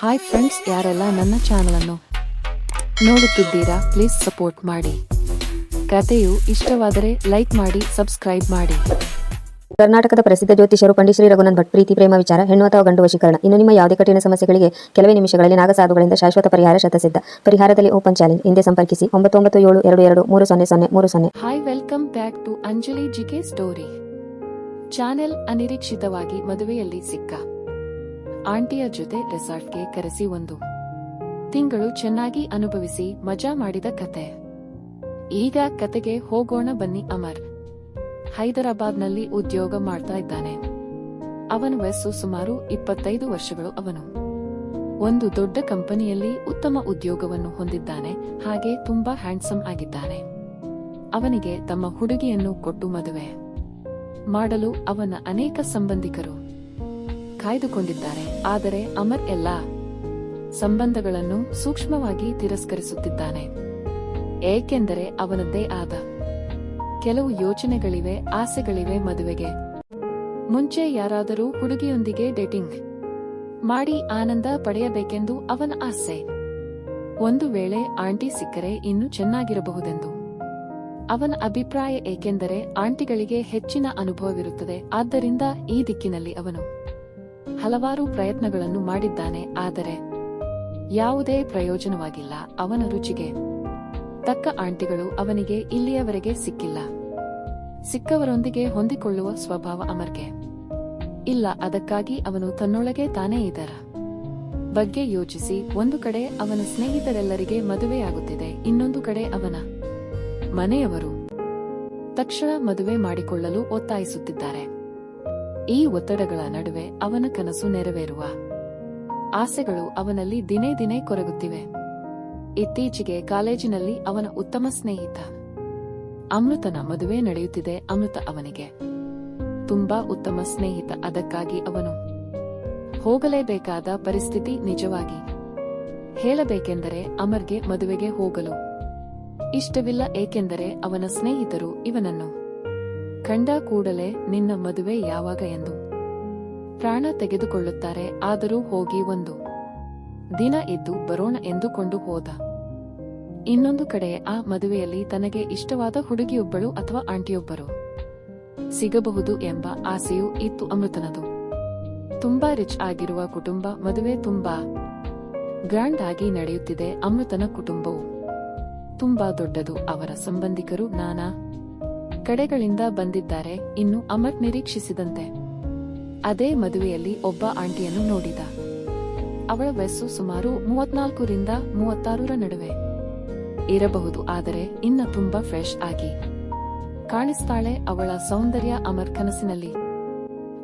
Hi friends ಯಾರೆಲ್ಲ ನನ್ನ channel ಅನ್ನು ನೋಡುತ್ತಿದ್ದೀರಾ ಪ್ಲೀಸ್ ಸಪೋರ್ಟ್ ಮಾಡಿ. ಕಥೆಯು ಇಷ್ಟವಾದರೆ ಲೈಕ್ ಮಾಡಿ ಸಬ್ಸ್ಕ್ರೈಬ್ ಮಾಡಿ. ಕರ್ನಾಟಕದ ಪ್ರಸಿದ್ಧ ಜ್ಯೋತಿಷರು ಪಂಡಿತ್ ಶ್ರೀ ರಘುನಾಥ್ ಭಟ್ ಪ್ರೀತಿ ಪ್ರೇಮ ವಿಚಾರ ಹೆಣ್ಣು ಅಥವಾ ಗಂಡು ವಶೀಕರಣ. ಇನ್ನು ನಿಮ್ಮ ಯಾವುದೇ ಕಠಿಣ ಸಮಸ್ಯೆಗಳಿಗೆ ಕೆಲವೇ ನಿಮಿಷಗಳಲ್ಲಿ ನಾಗಸಾಧುಗಳಿಂದ ಶಾಶ್ವತ ಪರಿಹಾರ ಶತಸಿದ್ಧ. ಪರಿಹಾರದಲ್ಲಿ ಓಪನ್ ಚಾಲೆಂಜ್ ಹಿಂದೆ ಸಂಪರ್ಕಿಸಿ. ಒಂಬತ್ತು ಒಂಬತ್ತು ಏಳು ಎರಡು ಎರಡು ಮೂರು ಸೊನ್ನೆ ಸೊನ್ನೆ ಮೂರು ಸೊನ್ನೆ. Hi welcome back to Anjali GK story channel ಅನಿರೀಕ್ಷಿತವಾಗಿ ಮದುವೆಯಲ್ಲಿ ಸಿಕ್ಕ. ಆಂಟಿಯ ಜೊತೆ ರೆಸಾರ್ಟ್ಗೆ ಕರೆಸಿ ಒಂದು ತಿಂಗಳು ಚೆನ್ನಾಗಿ ಅನುಭವಿಸಿ ಮಜಾ ಮಾಡಿದ ಕತೆ. ಈಗ ಕತೆಗೆ ಹೋಗೋಣ ಬನ್ನಿ ಅಮರ್. ಹೈದರಾಬಾದ್ನಲ್ಲಿ ಉದ್ಯೋಗ ಮಾಡ್ತಾ ಇದ್ದಾನೆ. ಅವನ ವಯಸ್ಸು ಸುಮಾರು ಇಪ್ಪತ್ತೈದು ವರ್ಷಗಳು ಅವನು. ಒಂದು ದೊಡ್ಡ ಕಂಪನಿಯಲ್ಲಿ ಉತ್ತಮ ಉದ್ಯೋಗವನ್ನು ಹೊಂದಿದ್ದಾನೆ, ಹಾಗೆ ತುಂಬಾ ಹ್ಯಾಂಡ್ಸಮ್ ಆಗಿದ್ದಾನೆ. ಅವನಿಗೆ ತಮ್ಮ ಹುಡುಗಿಯನ್ನು ಕೊಟ್ಟು ಮದುವೆ ಮಾಡಲು ಅವನ ಅನೇಕ ಸಂಬಂಧಿಕರು ಕಾಯ್ದುಕೊಂಡಿದ್ದಾರೆ. ಆದರೆ ಅಮರ್ ಎಲ್ಲ ಸಂಬಂಧಗಳನ್ನು ಸೂಕ್ಷ್ಮವಾಗಿ ತಿರಸ್ಕರಿಸುತ್ತಿದ್ದಾನೆ. ಏಕೆಂದರೆ ಅವನದ್ದೇ ಆದ ಕೆಲವು ಯೋಚನೆಗಳಿವೆ, ಆಸೆಗಳಿವೆ ಮದುವೆಗೆ. ಮುಂಚೆ ಯಾರಾದರೂ ಹುಡುಗಿಯೊಂದಿಗೆ ಡೇಟಿಂಗ್ ಮಾಡಿ ಆನಂದ ಪಡೆಯಬೇಕೆಂದು ಅವನ ಆಸೆ. ಒಂದು ವೇಳೆ ಆಂಟಿ ಸಿಕ್ಕರೆ ಇನ್ನೂ ಚೆನ್ನಾಗಿರಬಹುದೆಂದು. ಅವನ ಅಭಿಪ್ರಾಯ ಏಕೆಂದರೆ ಆಂಟಿಗಳಿಗೆ ಹೆಚ್ಚಿನ ಅನುಭವವಿರುತ್ತದೆ, ಆದ್ದರಿಂದ ಈ ದಿಕ್ಕಿನಲ್ಲಿ ಅವನು ಹಲವಾರು ಪ್ರಯತ್ನಗಳನ್ನು ಮಾಡಿದ್ದಾನೆ, ಆದರೆ ಯಾವುದೇ ಪ್ರಯೋಜನವಾಗಿಲ್ಲ ಅವನ ರುಚಿಗೆ. ತಕ್ಕ ಆಂಟಿಗಳು ಅವನಿಗೆ ಇಲ್ಲಿಯವರೆಗೆ ಸಿಕ್ಕಿಲ್ಲ. ಸಿಕ್ಕವರೊಂದಿಗೆ ಹೊಂದಿಕೊಳ್ಳುವ ಸ್ವಭಾವ ಅಮರ್ಗೆ. ಇಲ್ಲ, ಅದಕ್ಕಾಗಿ ಅವನು ತನ್ನೊಳಗೆ ತಾನೇ ಇದರ ಬಗ್ಗೆ ಯೋಚಿಸಿ, ಒಂದು ಕಡೆ ಅವನ ಸ್ನೇಹಿತರೆಲ್ಲರಿಗೆ ಮದುವೆಯಾಗುತ್ತಿದೆ ಇನ್ನೊಂದು ಕಡೆ ಅವನ ಮನೆಯವರು ತಕ್ಷಣ ಮದುವೆ ಮಾಡಿಕೊಳ್ಳಲು ಒತ್ತಾಯಿಸುತ್ತಿದ್ದಾರೆ. ಈ ಒತ್ತಡಗಳ ನಡುವೆ ಅವನ ಕನಸು ನೆರವೇರುವ. ಆಸೆಗಳು ಅವನಲ್ಲಿ ದಿನೇ ದಿನೇ ಕೊರಗುತ್ತಿವೆ. ಇತ್ತೀಚೆಗೆ ಕಾಲೇಜಿನಲ್ಲಿ ಅವನ ಉತ್ತಮ ಸ್ನೇಹಿತ. ಅಮೃತನ ಮದುವೆ ನಡೆಯುತ್ತಿದೆ ಅಮೃತ ಅವನಿಗೆ. ತುಂಬಾ ಉತ್ತಮ ಸ್ನೇಹಿತ ಅದಕ್ಕಾಗಿ ಅವನು. ಹೋಗಲೇಬೇಕಾದ ಪರಿಸ್ಥಿತಿ ನಿಜವಾಗಿ. ಹೇಳಬೇಕೆಂದರೆ ಅಮರ್ಗೆ ಮದುವೆಗೆ ಹೋಗಲು. ಇಷ್ಟವಿಲ್ಲ ಏಕೆಂದರೆ ಅವನ ಸ್ನೇಹಿತರು ಇವನನ್ನು. ಕಂಡ ಕೂಡಲೇ ನಿನ್ನ ಮದುವೆ ಯಾವಾಗ ಎಂದು. ಪ್ರಾಣ ತೆಗೆದುಕೊಳ್ಳುತ್ತಾರೆ, ಆದರೂ ಹೋಗಿ ಒಂದು. ದಿನ ಇದ್ದು ಬರೋಣ ಎಂದುಕೊಂಡು ಹೋದ. ಇನ್ನೊಂದು ಕಡೆ ಆ ಮದುವೆಯಲ್ಲಿ ತನಗೆ ಇಷ್ಟವಾದ ಹುಡುಗಿಯೊಬ್ಬಳು ಅಥವಾ ಆಂಟಿಯೊಬ್ಬರು ಸಿಗಬಹುದು ಎಂಬ ಆಸೆಯೂ ಇತ್ತು ಅಮೃತನದು. ತುಂಬಾ ರಿಚ್ ಆಗಿರುವ ಕುಟುಂಬ, ಮದುವೆ ತುಂಬಾ ಗ್ರ್ಯಾಂಡ್ ಆಗಿ ನಡೆಯುತ್ತಿದೆ ಅಮೃತನ ಕುಟುಂಬವು. ತುಂಬಾ ದೊಡ್ಡದು, ಅವರ ಸಂಬಂಧಿಕರು ನಾನಾ ಕಡೆಗಳಿಂದ ಬಂದಿದ್ದಾರೆ, ಇನ್ನು ಅಮರ್ ನಿರೀಕ್ಷಿಸಿದಂತೆ. ಅದೇ ಮದುವೆಯಲ್ಲಿ ಒಬ್ಬ ಆಂಟಿಯನ್ನು ನೋಡಿದ. ಅವಳ ವಯಸ್ಸು ಸುಮಾರು ಮೂವತ್ನಾಲ್ಕರಿಂದ ಮೂವತ್ತಾರರ ನಡುವೆ. ಇರಬಹುದು ಆದರೆ ಇನ್ನ ತುಂಬಾ ಫ್ರೆಶ್ ಆಗಿ. ಕಾಣಿಸ್ತಾಳೆ ಅವಳ ಸೌಂದರ್ಯ ಅಮರ್ ಕನಸಿನಲ್ಲಿ.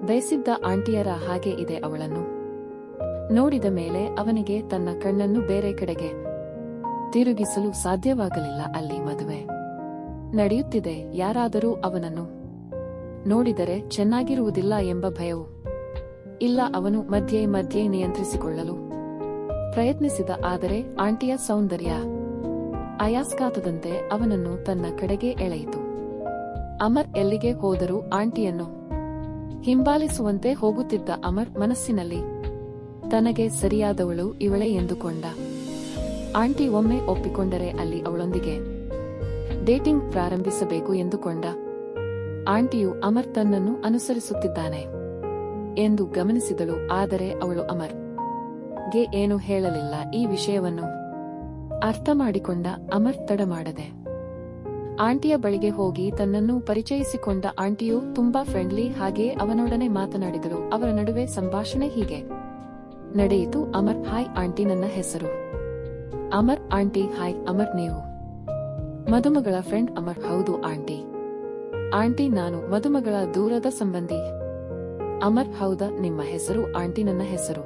ಬಯಸಿದ್ದ ಆಂಟಿಯರ ಹಾಗೆ ಇದೆ ಅವಳನ್ನು. ನೋಡಿದ ಮೇಲೆ ಅವನಿಗೆ ತನ್ನ ಕಣ್ಣನ್ನು ಬೇರೆ ಕಡೆಗೆ ತಿರುಗಿಸಲು ಸಾಧ್ಯವಾಗಲಿಲ್ಲ ಅಲ್ಲಿ ಮದುವೆ. ನಡೆಯುತ್ತಿದೆ, ಯಾರಾದರೂ ಅವನನ್ನು ನೋಡಿದರೆ ಚೆನ್ನಾಗಿರುವುದಿಲ್ಲ ಎಂಬ ಭಯವು ಇಲ್ಲ, ಅವನು ಮಧ್ಯೆ ಮಧ್ಯೆ ನಿಯಂತ್ರಿಸಿಕೊಳ್ಳಲು ಪ್ರಯತ್ನಿಸಿದ, ಆದರೆ ಆಂಟಿಯ ಸೌಂದರ್ಯ ಅಯಾಸ್ಕಾತದಂತೆ ಅವನನ್ನು ತನ್ನ ಕಡೆಗೆ ಎಳೆಯಿತು. ಅಮರ್ ಎಲ್ಲಿಗೆ ಹೋದರೂ ಆಂಟಿಯನ್ನು ಹಿಂಬಾಲಿಸುವಂತೆ ಹೋಗುತ್ತಿದ್ದ ಅಮರ್ ಮನಸ್ಸಿನಲ್ಲಿ ತನಗೆ ಸರಿಯಾದವಳು ಇವಳೆ ಎಂದುಕೊಂಡ. ಆಂಟಿ ಒಮ್ಮೆ ಒಪ್ಪಿಕೊಂಡರೆ ಅಲ್ಲಿ ಅವಳೊಂದಿಗೆ ಡೇಟಿಂಗ್ ಪ್ರಾರಂಭಿಸಬೇಕು ಎಂದುಕೊಂಡ. ಆಂಟಿಯು ಅಮರ್ ತನ್ನನ್ನು ಅನುಸರಿಸುತ್ತಿದ್ದಾನೆ ಎಂದು ಗಮನಿಸಿದಳು, ಆದರೆ ಅವಳು ಅಮರ್ಗೆ ಏನು ಹೇಳಲಿಲ್ಲ. ಈ ವಿಷಯವನ್ನು ಅರ್ಥ ಮಾಡಿಕೊಂಡ ಅಮರ್ ತಡ ಮಾಡದೆ. ಆಂಟಿಯ ಬಳಿಗೆ ಹೋಗಿ ತನ್ನನ್ನು ಪರಿಚಯಿಸಿಕೊಂಡ ಆಂಟಿಯು ತುಂಬಾ ಫ್ರೆಂಡ್ಲಿ ಹಾಗೆ ಅವನೊಡನೆ ಮಾತನಾಡಿದಳು. ಅವರ ನಡುವೆ ಸಂಭಾಷಣೆ ಹೀಗೆ. ನಡೆಯಿತು, ಅಮರ್, ಹಾಯ್ ಆಂಟಿ, ನನ್ನ ಹೆಸರು. ಅಮರ್, ಆಂಟಿ, ಹಾಯ್, ಅಮರ್, ನೀವು. ಮದುಮಗಳ ಫ್ರೆಂಡ್ ಅಮರ್ ಹೌದು ಆಂಟಿ. ಆಂಟಿ ನಾನು ಮದುಮಗಳ ದೂರದ ಸಂಬಂಧಿ. ಅಮರ್ ಹೌದಾ ನಿಮ್ಮ ಹೆಸರು ಆಂಟಿ ನನ್ನ ಹೆಸರು.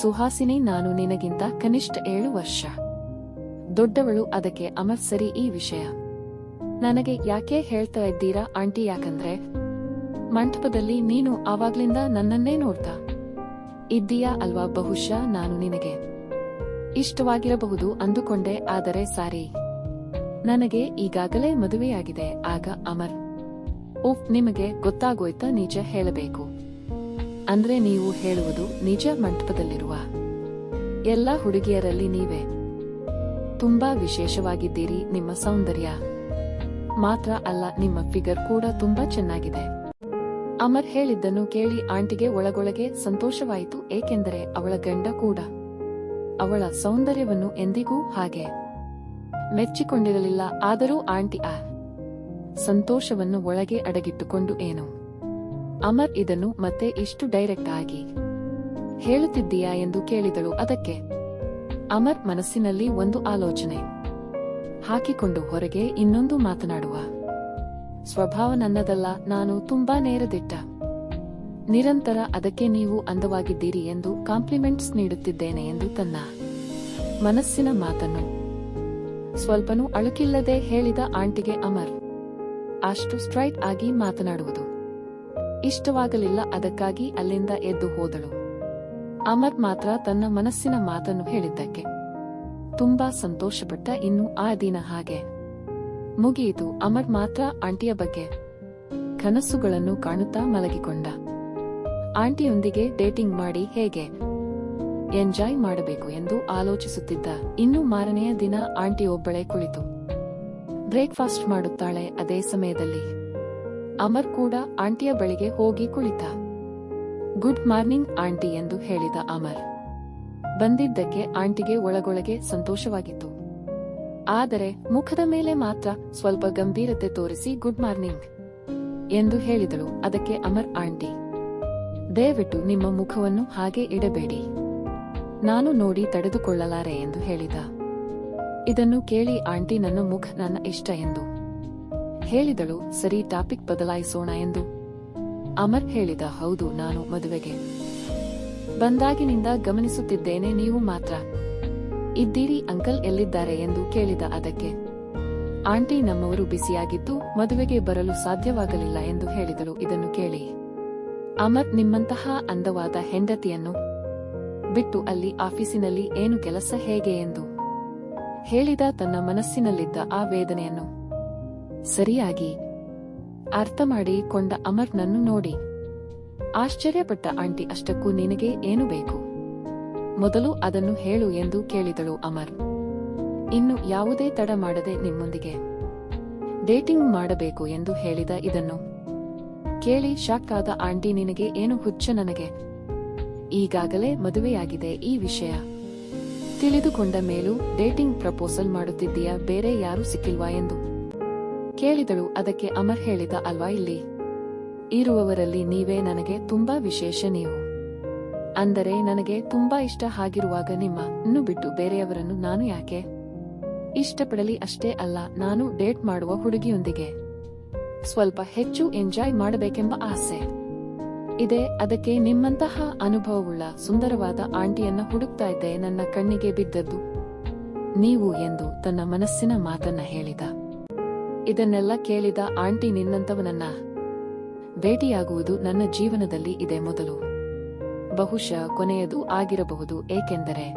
ಸುಹಾಸಿನಿ ನಾನು ನಿನಗಿಂತ ಕನಿಷ್ಠ ಏಳು ವರ್ಷ. ದೊಡ್ಡವಳು ಅದಕ್ಕೆ ಅಮರ್ ಸರಿ ಈ ವಿಷಯ. ನನಗೆ ಯಾಕೆ ಹೇಳ್ತಾ ಇದ್ದೀರಾ ಆಂಟಿ ಯಾಕಂದ್ರೆ ಮಂಟಪದಲ್ಲಿ ನೀನು ಆವಾಗ್ಲಿಂದ ನನ್ನನ್ನೇ ನೋಡ್ತಾ ಇದ್ದೀಯಾ ಅಲ್ವಾ ಬಹುಶಃ ನಾನು ನಿನಗೆ ಇಷ್ಟವಾಗಿರಬಹುದು ಅಂದುಕೊಂಡೆ, ಆದರೆ ಸಾರಿ. ನನಗೆ ಈಗಾಗಲೇ ಮದುವೆಯಾಗಿದೆ, ಆಗ ಅಮರ್. ಓಹ್ ನಿಮಗೆ ಗೊತ್ತಾಗೋಯ್ತಾ ನಿಜ ಹೇಳಬೇಕು. ಅಂದ್ರೆ ನೀವು ಹೇಳುವುದು ನಿಜ ಮಂಟಪದಲ್ಲಿರುವ ಎಲ್ಲ ಹುಡುಗಿಯರಲ್ಲಿ ನೀವೇ. ತುಂಬಾ ವಿಶೇಷವಾಗಿದ್ದೀರಿ ನಿಮ್ಮ ಸೌಂದರ್ಯ. ಮಾತ್ರ ಅಲ್ಲ, ನಿಮ್ಮ ಫಿಗರ್ ಕೂಡ ತುಂಬಾ ಚೆನ್ನಾಗಿದೆ. ಅಮರ್ ಹೇಳಿದ್ದನ್ನು ಕೇಳಿ ಆಂಟಿಗೆ ಒಳಗೊಳಗೆ ಸಂತೋಷವಾಯಿತು, ಏಕೆಂದರೆ ಅವಳ ಗಂಡ ಕೂಡ. ಅವಳ ಸೌಂದರ್ಯವನ್ನು ಎಂದಿಗೂ ಹಾಗೆ. ಮೆಚ್ಚಿಕೊಂಡಿರಲಿಲ್ಲ, ಆದರೂ ಆಂಟಿ ಆ ಸಂತೋಷವನ್ನು ಒಳಗೆ ಅಡಗಿಟ್ಟುಕೊಂಡು ಏನು? ಅಮರ್ ಇದನ್ನು ಮತ್ತೆ ಇಷ್ಟು ಡೈರೆಕ್ಟ್ ಆಗಿ ಹೇಳುತ್ತಿದ್ದೀಯಾ ಎಂದು ಕೇಳಿದಳು ಅದಕ್ಕೆ. ಅಮರ್ ಮನಸ್ಸಿನಲ್ಲಿ ಒಂದು ಆಲೋಚನೆ ಹಾಕಿಕೊಂಡು ಹೊರಗೆ ಇನ್ನೊಂದು ಮಾತನಾಡುವ. ಸ್ವಭಾವ ನನ್ನದಲ್ಲ, ನಾನು ತುಂಬಾ ನೇರದಿಟ್ಟ. ನಿರಂತರ ಅದಕ್ಕೆ ನೀವು ಅಂದವಾಗಿದ್ದೀರಿ ಎಂದು ಕಾಂಪ್ಲಿಮೆಂಟ್ಸ್ ನೀಡುತ್ತಿದ್ದೇನೆ ಎಂದು ತನ್ನ ಮನಸ್ಸಿನ ಮಾತನ್ನು ಸ್ವಲ್ಪನೂ ಅಳುಕಿಲ್ಲದೆ ಹೇಳಿದ ಆಂಟಿಗೆ ಅಮರ್. ಅಷ್ಟು ಸ್ಟ್ರೈಟ್ ಆಗಿ ಮಾತನಾಡುವುದು. ಇಷ್ಟವಾಗಲಿಲ್ಲ ಅದಕ್ಕಾಗಿ ಅಲ್ಲಿಂದ ಎದ್ದು ಹೋದಳು. ಅಮರ್ ಮಾತ್ರ ತನ್ನ ಮನಸ್ಸಿನ ಮಾತನ್ನು ಹೇಳಿದ್ದಕ್ಕೆ. ತುಂಬಾ ಸಂತೋಷಪಟ್ಟ ಇನ್ನು ಆ ದಿನ ಹಾಗೆ. ಮುಗಿಯಿತು ಅಮರ್ ಮಾತ್ರ ಆಂಟಿಯ ಬಗ್ಗೆ ಕನಸುಗಳನ್ನು ಕಾಣುತ್ತಾ ಮಲಗಿಕೊಂಡ. ಆಂಟಿಯೊಂದಿಗೆ ಡೇಟಿಂಗ್ ಮಾಡಿ ಹೇಗೆ? ಎಂಜಾಯ್ ಮಾಡಬೇಕು ಎಂದು ಆಲೋಚಿಸುತ್ತಿದ್ದ ಇನ್ನು ಮಾರನೆಯ ದಿನ ಆಂಟಿ ಒಬ್ಬಳೆ ಕುಳಿತು. ಬ್ರೇಕ್ಫಾಸ್ಟ್ ಮಾಡುತ್ತಾಳೆ ಅದೇ ಸಮಯದಲ್ಲಿ. ಅಮರ್ ಕೂಡ ಆಂಟಿಯ ಬಳಿಗೆ ಹೋಗಿ ಕುಳಿತ. ಗುಡ್ ಮಾರ್ನಿಂಗ್ ಆಂಟಿ ಎಂದು ಹೇಳಿದ ಅಮರ್. ಬಂದಿದ್ದಕ್ಕೆ ಆಂಟಿಗೆ ಒಳಗೊಳಗೆ ಸಂತೋಷವಾಗಿತ್ತು. ಆದರೆ ಮುಖದ ಮೇಲೆ ಮಾತ್ರ ಸ್ವಲ್ಪ ಗಂಭೀರತೆ ತೋರಿಸಿ ಗುಡ್ ಮಾರ್ನಿಂಗ್ ಎಂದು ಹೇಳಿದಳು. ಅದಕ್ಕೆ ಅಮರ್, ಆಂಟಿ, ದಯವಿಟ್ಟು ನಿಮ್ಮ ಮುಖವನ್ನು ಹಾಗೆ ಇಡಬೇಡಿ. ನಾನು ನೋಡಿ ತಡೆದುಕೊಳ್ಳಲಾರೆ ಎಂದು ಹೇಳಿದ. ಇದನ್ನು ಕೇಳಿ ಆಂಟಿ ನನ್ನ ಮುಖ ನನ್ನ ಇಷ್ಟ ಎಂದು. ಹೇಳಿದಳು, ಸರಿ, ಟಾಪಿಕ್ ಬದಲಾಯಿಸೋಣ ಎಂದು. ಅಮರ್ ಹೇಳಿದ, ಹೌದು, ನಾನು ಮದುವೆಗೆ. ಬಂದಾಗಿನಿಂದ ಗಮನಿಸುತ್ತಿದ್ದೇನೆ, ನೀವು ಮಾತ್ರ. ಇದ್ದೀರಿ, ಅಂಕಲ್ ಎಲ್ಲಿದ್ದಾರೆ ಎಂದು ಕೇಳಿದ ಅದಕ್ಕೆ. ಆಂಟಿ ನಮ್ಮವರು ಬಿಸಿಯಾಗಿದ್ದು ಮದುವೆಗೆ ಬರಲು ಸಾಧ್ಯವಾಗಲಿಲ್ಲ ಎಂದು ಹೇಳಿದಳು, ಇದನ್ನು ಕೇಳಿ. ಅಮರ್ ನಿಮ್ಮಂತಹ ಅಂದವಾದ ಹೆಂಡತಿಯನ್ನು ಬಿಟ್ಟು ಅಲ್ಲಿ ಆಫೀಸಿನಲ್ಲಿ ಏನು ಕೆಲಸ ಹೇಗೆ ಎಂದು ಹೇಳಿದ ತನ್ನ ಮನಸ್ಸಿನಲ್ಲಿದ್ದ ಆ ವೇದನೆಯನ್ನು. ಸರಿಯಾಗಿ. ಅರ್ಥ ಮಾಡಿಕೊಂಡ ಅಮರ್ ನನ್ನು ನೋಡಿ. ಆಶ್ಚರ್ಯಪಟ್ಟ ಆಂಟಿ ಅಷ್ಟಕ್ಕೂ ನಿನಗೆ ಏನು ಬೇಕು? ಮೊದಲು ಅದನ್ನು ಹೇಳು ಎಂದು ಕೇಳಿದಳು ಅಮರ್. ಇನ್ನು ಯಾವುದೇ ತಡ ಮಾಡದೆ ನಿಮ್ಮೊಂದಿಗೆ ಡೇಟಿಂಗ್ ಮಾಡಬೇಕು ಎಂದು ಹೇಳಿದ ಇದನ್ನು ಕೇಳಿ ಶಾಕ್ ಆದ ಆಂಟಿ ನಿನಗೆ ಏನು ಹುಚ್ಚ ನನಗೆ? ಈಗಾಗಲೇ ಮದುವೆಯಾಗಿದೆ ಈ ವಿಷಯ. ತಿಳಿದುಕೊಂಡ ಮೇಲೂ ಡೇಟಿಂಗ್ ಪ್ರಪೋಸಲ್ ಮಾಡುತ್ತಿದ್ದೀಯಾ ಬೇರೆ ಯಾರೂ ಸಿಕ್ಕಿಲ್ವಾ ಎಂದು. ಕೇಳಿದಳು, ಅದಕ್ಕೆ ಅಮರ್ ಹೇಳಿದ ಅಲ್ವಾ ಇಲ್ಲಿ? ಇರುವವರಲ್ಲಿ ನೀವೇ ನನಗೆ ತುಂಬಾ ವಿಶೇಷ ನೀವು. ಅಂದರೆ ನನಗೆ ತುಂಬಾ ಇಷ್ಟ ಆಗಿರುವಾಗ ನಿಮ್ಮ ಇನ್ನು ಬಿಟ್ಟು ಬೇರೆಯವರನ್ನು ನಾನು ಯಾಕೆ? ಇಷ್ಟಪಡಲಿ ಅಷ್ಟೇ ಅಲ್ಲ, ನಾನು ಡೇಟ್ ಮಾಡುವ ಹುಡುಗಿಯೊಂದಿಗೆ. ಸ್ವಲ್ಪ ಹೆಚ್ಚು ಎಂಜಾಯ್ ಮಾಡಬೇಕೆಂಬ ಆಸೆ. ಇದೆ, ಅದಕ್ಕೆ ನಿಮ್ಮಂತಹ ಅನುಭವವುಳ್ಳ ಸುಂದರವಾದ ಆಂಟಿಯನ್ನ ಹುಡುಕ್ತಾ ಇದ್ದೆ ನನ್ನ ಕಣ್ಣಿಗೆ ಬಿದ್ದದ್ದು. ನೀವು ಎಂದು ತನ್ನ ಮನಸ್ಸಿನ ಮಾತನ್ನ ಹೇಳಿದ. ಇದನ್ನೆಲ್ಲ ಕೇಳಿದ ಆಂಟಿ ನಿನ್ನಂತವನನ್ನ, ಭೇಟಿಯಾಗುವುದು ನನ್ನ ಜೀವನದಲ್ಲಿ ಇದೆ ಮೊದಲು. ಬಹುಶಃ ಕೊನೆಯದು ಆಗಿರಬಹುದು, ಏಕೆಂದರೆ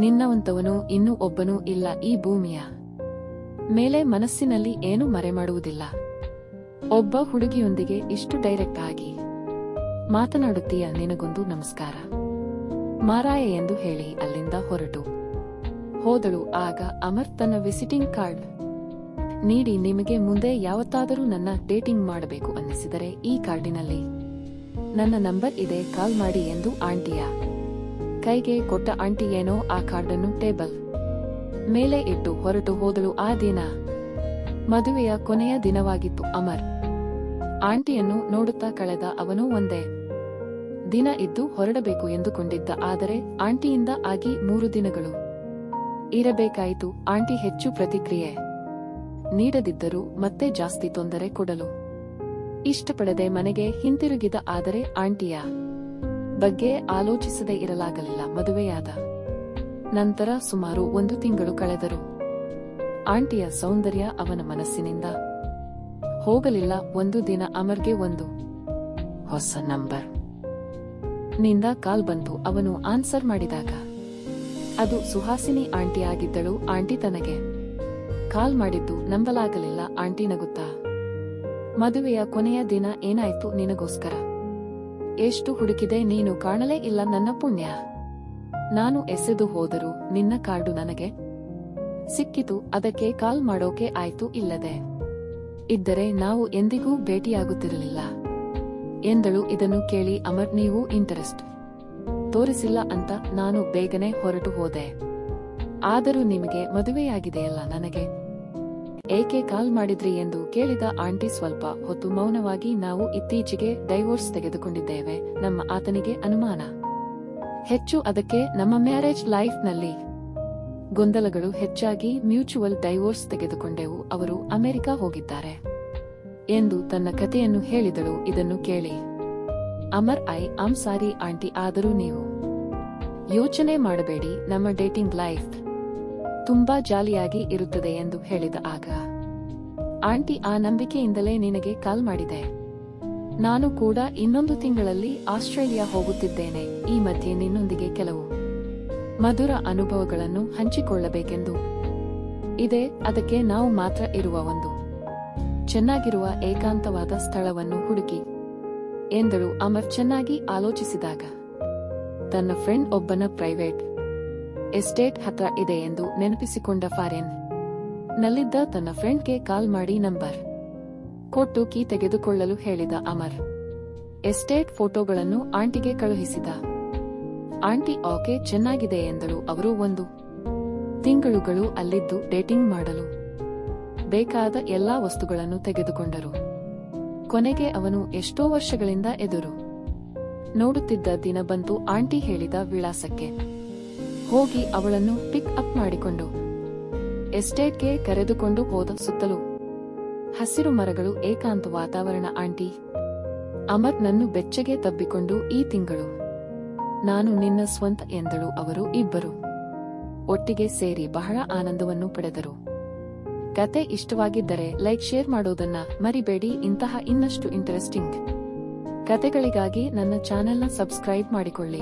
ನಿನ್ನವಂತವನು ಇನ್ನೂ ಒಬ್ಬನೂ ಇಲ್ಲ ಈ ಭೂಮಿಯ ಮೇಲೆ ಮನಸ್ಸಿನಲ್ಲಿ ಏನು ಮರೆಮಾಡುವುದಿಲ್ಲ. ಒಬ್ಬ ಹುಡುಗಿಯೊಂದಿಗೆ ಇಷ್ಟು ಡೈರೆಕ್ಟ್ ಆಗಿ ಮಾತನಾಡುತ್ತೀಯ ನಿನಗೊಂದು ನಮಸ್ಕಾರ. ಮಾರಾಯ ಎಂದು ಹೇಳಿ ಅಲ್ಲಿಂದ ಹೊರಟು. ಹೋದಳು, ಆಗ ಅಮರ್ ತನ್ನ ವಿಸಿಟಿಂಗ್ ಕಾರ್ಡ್ ನೀಡಿ ನಿಮಗೆ ಮುಂದೆ ಯಾವತ್ತಾದರೂ ನನ್ನ ಡೇಟಿಂಗ್ ಮಾಡಬೇಕು ಅನ್ನಿಸಿದರೆ ಈ ಕಾರ್ಡಿನಲ್ಲಿ, ನನ್ನ ನಂಬರ್ ಇದೆ, ಕಾಲ್ ಮಾಡಿ ಎಂದು ಆಂಟಿಯ ಕೈಗೆ ಕೊಟ್ಟ ಆಂಟಿ ಏನೋ ಆ ಕಾರ್ಡನ್ನು ಟೇಬಲ್ ಮೇಲೆ ಇಟ್ಟು ಹೊರಟು ಹೋದಳು. ಆ ದಿನ ಮದುವೆಯ ಕೊನೆಯ ದಿನವಾಗಿತ್ತು ಅಮರ್. ಆಂಟಿಯನ್ನು ನೋಡುತ್ತಾ ಕಳೆದ ಅವನು ಒಂದೇ. ದಿನ ಇದ್ದು ಹೊರಡಬೇಕು ಎಂದುಕೊಂಡಿದ್ದ ಆದರೆ ಆಂಟಿಯಿಂದ ಆಗಿ ಮೂರು ದಿನಗಳು. ಇರಬೇಕಾಯಿತು ಆಂಟಿ ಹೆಚ್ಚು ಪ್ರತಿಕ್ರಿಯೆ ನೀಡದಿದ್ದರೂ ಮತ್ತೆ ಜಾಸ್ತಿ ತೊಂದರೆ ಕೊಡಲು. ಇಷ್ಟಪಡದೆ ಮನೆಗೆ ಹಿಂತಿರುಗಿದ ಆದರೆ ಆಂಟಿಯ ಬಗ್ಗೆ ಆಲೋಚಿಸದೇ ಇರಲಾಗಲಿಲ್ಲ ಮದುವೆಯಾದ ನಂತರ ಸುಮಾರು ಒಂದು ತಿಂಗಳು ಕಳೆದರು. ಆಂಟಿಯ ಸೌಂದರ್ಯ ಅವನ ಮನಸ್ಸಿನಿಂದ ಹೋಗಲಿಲ್ಲ, ಒಂದು ದಿನ ಅಮರ್ಗೆ ಒಂದು ಹೊಸ ನಂಬರ್ನಿಂದ ಕಾಲ್ ಬಂತು, ಅವನು ಆನ್ಸರ್ ಮಾಡಿದಾಗ. ಅದು ಸುಹಾಸಿನಿ ಆಂಟಿ ಆಗಿದ್ದಳು, ಆಂಟಿ ತನಗೆ. ಕಾಲ್ ಮಾಡಿದ್ದು, ನಂಬಲಾಗಲಿಲ್ಲ, ಆಂಟಿ ನಗುತ್ತಾ. ಮದುವೆಯ ಕೊನೆಯ ದಿನ ಏನಾಯ್ತು ನಿನಗೋಸ್ಕರ? ಎಷ್ಟು ಹುಡುಕಿದೆ ನೀನು ಕಾಣಲೇ ಇಲ್ಲ ನನ್ನ ಪುಣ್ಯ. ನಾನು ಎಸೆದು ಹೋದರೂ ನಿನ್ನ ಕಾರ್ಡು ನನಗೆ ಸಿಕ್ಕಿತು, ಅದಕ್ಕೆ ಕಾಲ್ ಮಾಡೋಕೆ ಆಯ್ತು, ಇಲ್ಲದೆ. ಇದ್ದರೆ ನಾವು ಎಂದಿಗೂ ಭೇಟಿಯಾಗುತ್ತಿರಲಿಲ್ಲ. ಎಂದಳು ಇದನ್ನು ಕೇಳಿ ಅಮರ್, ನೀವು ಇಂಟರೆಸ್ಟ್ ತೋರಿಸಿಲ್ಲ ಅಂತ ನಾನು ಬೇಗನೆ ಹೊರಟು ಹೋದೆ. ಆದರೂ ನಿಮಗೆ ಮದುವೆಯಾಗಿದೆಯಲ್ಲ ನನಗೆ. ಏಕೆ ಕಾಲ್ ಮಾಡಿದ್ರಿ ಎಂದು ಕೇಳಿದ ಆಂಟಿ ಸ್ವಲ್ಪ ಹೊತ್ತು ಮೌನವಾಗಿ ನಾವು ಇತ್ತೀಚೆಗೆ ಡೈವೋರ್ಸ್ ತೆಗೆದುಕೊಂಡಿದ್ದೇವೆ. ನಮ್ಮ ಆತನಿಗೆ ಅನುಮಾನ. ಹೆಚ್ಚು ಅದಕ್ಕೆ ನಮ್ಮ ಮ್ಯಾರೇಜ್ ಲೈಫ್ನಲ್ಲಿ ಗೊಂದಲಗಳು ಹೆಚ್ಚಾಗಿ ಮ್ಯೂಚುವಲ್ ಡೈವೋರ್ಸ್ ತೆಗೆದುಕೊಂಡೆವು. ಅವರು ಅಮೆರಿಕ ಹೋಗಿದ್ದಾರೆ ಎಂದು ತನ್ನ ಕಥೆಯನ್ನು ಹೇಳಿದಳು. ಇದನ್ನು ಕೇಳಿ. Amar I am sorry aunty, ಆದರೂ ನೀವು ಯೋಚನೆ ಮಾಡಬೇಡಿ. ನಮ್ಮ ಡೇಟಿಂಗ್ ಲೈಫ್ ತುಂಬಾ ಜಾಲಿಯಾಗಿ ಇರುತ್ತದೆ ಎಂದು ಹೇಳಿದ ಆಗ ಆಂಟಿ ಆ ನಂಬಿಕೆಯಿಂದಲೇ ನಿನಗೆ ಕಾಲ್ ಮಾಡಿದೆ. ನಾನು ಕೂಡ ಇನ್ನೊಂದು ತಿಂಗಳಲ್ಲಿ ಆಸ್ಟ್ರೇಲಿಯಾ ಹೋಗುತ್ತಿದ್ದೇನೆ. ಈ ಮಧ್ಯೆ ನಿನ್ನೊಂದಿಗೆ ಕೆಲವು ಮಧುರ ಅನುಭವಗಳನ್ನು ಹಂಚಿಕೊಳ್ಳಬೇಕೆಂದು. ಇದೆ ಅದಕ್ಕೆ ನಾವು ಮಾತ್ರ ಇರುವ ಒಂದು. ಚೆನ್ನಾಗಿರುವ ಏಕಾಂತವಾದ ಸ್ಥಳವನ್ನು ಹುಡುಕಿ, ಎಂದಳು ಅಮರ್ ಚೆನ್ನಾಗಿ ಆಲೋಚಿಸಿದಾಗ. ತನ್ನ ಫ್ರೆಂಡ್ ಒಬ್ಬನ ಪ್ರೈವೇಟ್ ಎಸ್ಟೇಟ್ ಹತ್ರ ಇದೆ ಎಂದು ನೆನಪಿಸಿಕೊಂಡ ಫಾರೆನ್. ನಲ್ಲಿದ್ದ ತನ್ನ ಫ್ರೆಂಡ್ಗೆ ಕಾಲ್ ಮಾಡಿ ನಂಬರ್ ಕೊಟ್ಟು ಕೀ ತೆಗೆದುಕೊಳ್ಳಲು ಹೇಳಿದ ಅಮರ್. ಎಸ್ಟೇಟ್ ಫೋಟೋಗಳನ್ನು ಆಂಟಿಗೆ ಕಳುಹಿಸಿದ. ಆಂಟಿ ಓಕೆ ಚೆನ್ನಾಗಿದೆ ಎಂದಳು ಅವರು ಒಂದು ತಿಂಗಳುಗಳು ಅಲ್ಲಿದ್ದು ಡೇಟಿಂಗ್ ಮಾಡಲು ಬೇಕಾದ ಎಲ್ಲಾ ವಸ್ತುಗಳನ್ನು ತೆಗೆದುಕೊಂಡರು. ಕೊನೆಗೆ ಅವನು ಎಷ್ಟೋ ವರ್ಷಗಳಿಂದ ಎದುರು ನೋಡುತ್ತಿದ್ದ ದಿನ ಬಂತು ಆಂಟಿ ಹೇಳಿದ ವಿಳಾಸಕ್ಕೆ. ಹೋಗಿ ಅವಳನ್ನು ಪಿಕ್ ಅಪ್ ಮಾಡಿಕೊಂಡು ಎಸ್ಟೇಟ್ಗೆ ಕರೆದುಕೊಂಡು ಹೋದ ಸುತ್ತಲೂ ಹಸಿರು ಮರಗಳು ಏಕಾಂತ ವಾತಾವರಣ ಆಂಟಿ ಅಮರ್ ನನ್ನು ಬೆಚ್ಚಗೆ ತಬ್ಬಿಕೊಂಡು ಈ ತಿಂಗಳು ನಾನು ನಿನ್ನ ಸ್ವಂತ ಎಂದಳು ಅವರು ಇಬ್ಬರು. ಒಟ್ಟಿಗೆ ಸೇರಿ ಬಹಳ ಆನಂದವನ್ನು ಪಡೆದರು. ಕತೆ ಇಷ್ಟವಾಗಿದ್ದರೆ ಲೈಕ್, ಶೇರ್ ಮಾಡೋದನ್ನ ಮರಿಬೇಡಿ, ಇಂತಹ ಇನ್ನಷ್ಟು ಇಂಟರೆಸ್ಟಿಂಗ್ ಕತೆಗಳಿಗಾಗಿ ನನ್ನ ಚಾನೆಲ್ನ ಸಬ್ಸ್ಕ್ರೈಬ್ ಮಾಡಿಕೊಳ್ಳಿ.